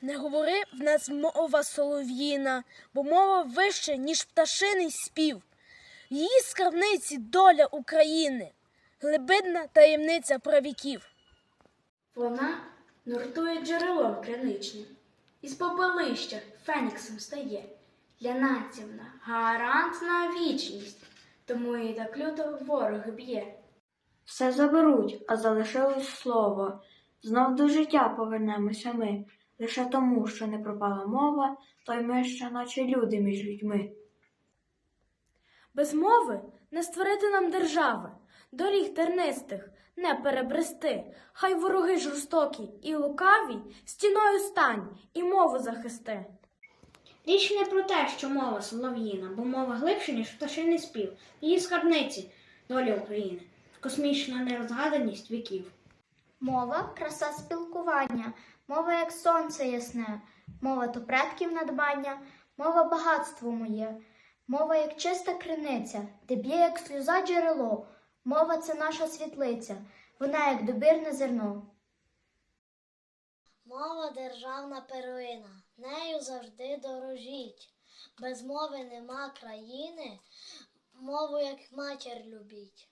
Не говори в нас мова солов'їна, бо мова вище, ніж пташиний спів. Її скарбниці доля України, глибинна таємниця правіків. Вона нуртує джерело криничне, із попелища феніксом стає. Для нації вона гарант на вічність, тому її так люто ворог б'є. Все заберуть, а залишилось слово. Знов до життя повернемося ми. Лише тому, що не пропала мова, то й ми ще наче люди між людьми. Без мови не створити нам держави, доріг тернистих не перебрести. Хай вороги жорстокі і лукаві стіною стань і мову захисти. Річ не про те, що мова солов'їна, бо мова глибше, ніж пташиний спів. Її скарбниці доля України, космічна нерозгаданість віків. Мова краса спілкування, мова як сонце ясне, мова то предків надбання, мова багатство моє, мова як чиста криниця, де б'є як сльоза джерело, мова це наша світлиця, вона як добірне зерно. Мова державна первина, нею завжди дорожіть. Без мови нема країни, мову як матір любіть.